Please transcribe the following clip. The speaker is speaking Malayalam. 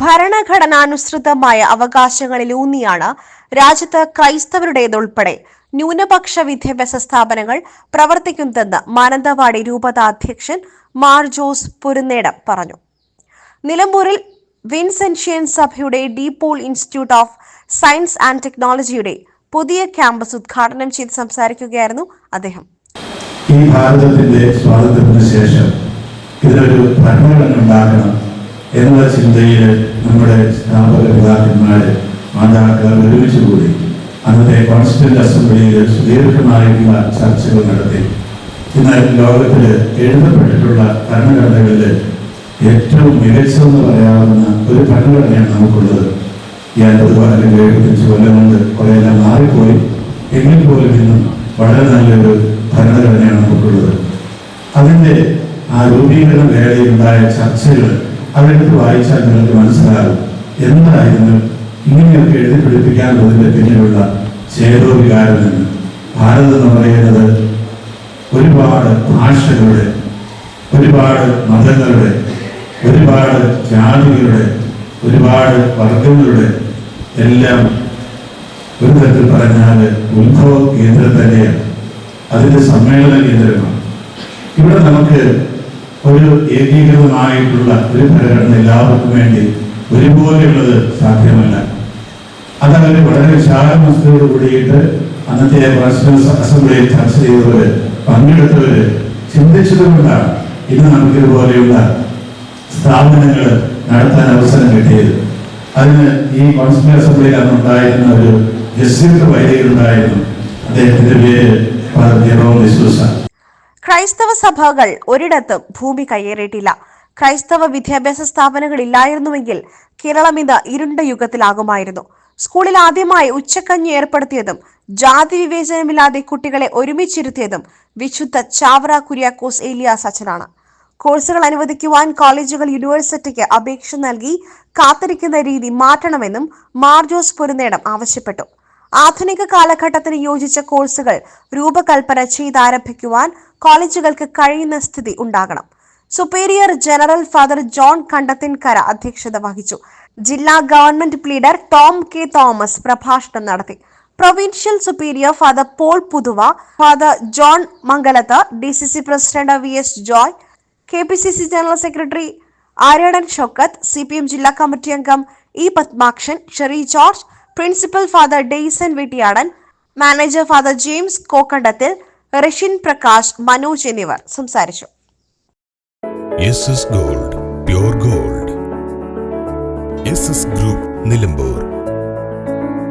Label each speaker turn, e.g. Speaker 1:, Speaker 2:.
Speaker 1: ഭരണഘടനാനുസൃതമായ അവകാശങ്ങളിലൂന്നിയാണ് രാജ്യത്ത് ക്രൈസ്തവരുടേതുൾപ്പെടെ ന്യൂനപക്ഷ വിദ്യാഭ്യാസ സ്ഥാപനങ്ങൾ പ്രവർത്തിക്കുന്നതെന്ന് മാനന്തവാടി രൂപത അധ്യക്ഷൻ മാർ ജോസ് പുരുന്നേടം പറഞ്ഞു. നിലമ്പൂരിൽ വിൻസെൻഷ്യൻ സഭയുടെ DePaul institute of science and ടെക്നോളജിയുടെ പുതിയ ക്യാമ്പസ് ഉദ്ഘാടനം ചെയ്ത് സംസാരിക്കുകയായിരുന്നു അദ്ദേഹം.
Speaker 2: ഈ ഭാരതത്തിന്റെ സ്വാതന്ത്ര്യത്തിന് ശേഷം ഇതിനൊരു ഭരണഘടന ഉണ്ടാകണം എന്ന ചിന്തയിൽ നമ്മുടെ സ്ഥാപക പിതാക്കന്മാര് മാതാക്കൾ ഒരുമിച്ച് കൂടി അന്നത്തെ കോൺസ്റ്റന്റ് അസംബ്ലിയിൽ സുദീർഘമായിട്ടുള്ള ചർച്ചകൾ നടത്തി. ഇന്ന് ലോകത്തിൽ എഴുതപ്പെട്ടിട്ടുള്ള ഭരണഘടനകളിൽ ഏറ്റവും മികച്ചതെന്ന് പറയാവുന്ന ഒരു ഭരണഘടനയാണ് നമുക്കുള്ളത്. ഈ അൻപത് അല്ലെങ്കിൽ എഴുപത്തഞ്ച് കൊല്ലം കൊണ്ട് കുറേയെല്ലാം മാറിപ്പോയി. എങ്കിൽ പോലും ഇന്നും വളരെ നല്ലൊരു ഭരണഘടനയാണ് നമുക്കുള്ളത്. അതിന്റെ ആ രൂപീകരണ വേളയിലുണ്ടായ ചർച്ചകൾ അതെടുത്ത് വായിച്ചാൽ നിങ്ങൾക്ക് മനസ്സിലാകും എന്തായിരുന്നു ഇങ്ങനെയൊക്കെ എഴുതി പിടിപ്പിക്കാനുള്ളതിന്റെ പിന്നിലുള്ള ചേതോവികാരം എന്ന് ഭാരതം എന്ന് പറയുന്നത് ഒരുപാട് ഭാഷകളുടെ ഒരുപാട് മതങ്ങളുടെ ഒരുപാട് ജാതികളുടെ ഒരുപാട് വർഗങ്ങളുടെ എല്ലാം ഒരു തരത്തിൽ പറഞ്ഞാൽ ഉത്ഭവ കേന്ദ്രം തന്നെയാണ്. അതിന്റെ സമ്മേളന കേന്ദ്രമാണ്. ഇവിടെ നമുക്ക് ഒരു ഏകീകൃതമായിട്ടുള്ള ഒരു ഭരണഘടന എല്ലാവർക്കും വേണ്ടി ഒരുപോലെയുള്ളത് സാധ്യമല്ല. അതവർ വളരെ വിശാലമസ്തയോട് കൂടിയിട്ട് അന്നത്തെ നാഷണൽ അസംബ്ലിയിൽ ചർച്ച ചെയ്തവര് പങ്കെടുത്തവര് ചിന്തിച്ചതുകൊണ്ടാണ് ഇന്ന് നമുക്ക് ഇതുപോലെയുള്ള സ്ഥാപനങ്ങൾ നടത്താൻ അവസരം കിട്ടിയത്. അതിന് ഈ കോൺസ്റ്റിറ്റ്യൂഷൻ അസംബ്ലിയിൽ അന്ന് ഉണ്ടായിരുന്ന ഒരു ജസ്റ്റിസ് വൈദികരുണ്ടായിരുന്നു. അദ്ദേഹത്തിന്റെ പേര് ഫാദർ ഡിസൂസ.
Speaker 1: ക്രൈസ്തവ സഭകൾ ഒരിടത്തും ഭൂമി കയ്യേറിയിട്ടില്ല. ക്രൈസ്തവ വിദ്യാഭ്യാസ സ്ഥാപനങ്ങൾ ഇല്ലായിരുന്നുവെങ്കിൽ കേരളം ഇത് ഇരുണ്ട യുഗത്തിലാകുമായിരുന്നു. സ്കൂളിൽ ആദ്യമായി ഉച്ചക്കഞ്ഞി ഏർപ്പെടുത്തിയതും ജാതി വിവേചനമില്ലാതെ കുട്ടികളെ ഒരുമിച്ചിരുത്തിയതും വിശുദ്ധ ചാവറ കുര്യാക്കോസ് ഏലിയാസ് അച്ഛനാണ്. കോഴ്സുകൾ അനുവദിക്കുവാൻ കോളേജുകൾ യൂണിവേഴ്സിറ്റിക്ക് അപേക്ഷ നൽകി കാത്തിരിക്കുന്ന രീതി മാറ്റണമെന്നും മാർജോസ് പൊരുന്നേടം ആവശ്യപ്പെട്ടു. ആധുനിക കാലഘട്ടത്തിന് യോജിച്ച കോഴ്സുകൾ രൂപകൽപ്പന ചെയ്താരംഭിക്കുവാൻ കോളേജുകൾക്ക് കഴിയുന്ന സ്ഥിതി ഉണ്ടാകണം. Superior general father John Kandathinkara അധ്യക്ഷത വഹിച്ചു. ജില്ലാ government pleader Tom K Thomas പ്രഭാഷണം നടത്തി. Provincial superior father Paul Puthuva father John Mangalath D C C president V S Joy K P C C general secretary Aryadan Shoukath C P M ജില്ലാ കമ്മിറ്റി അംഗം E Padmakshan Sherry George principal father Dayson Vettiyadan manager father James Kokkandathil Russian Prakash Manoj എന്നിവർ സംസാരിച്ചു.
Speaker 3: Gold pure gold. Group Nilambur.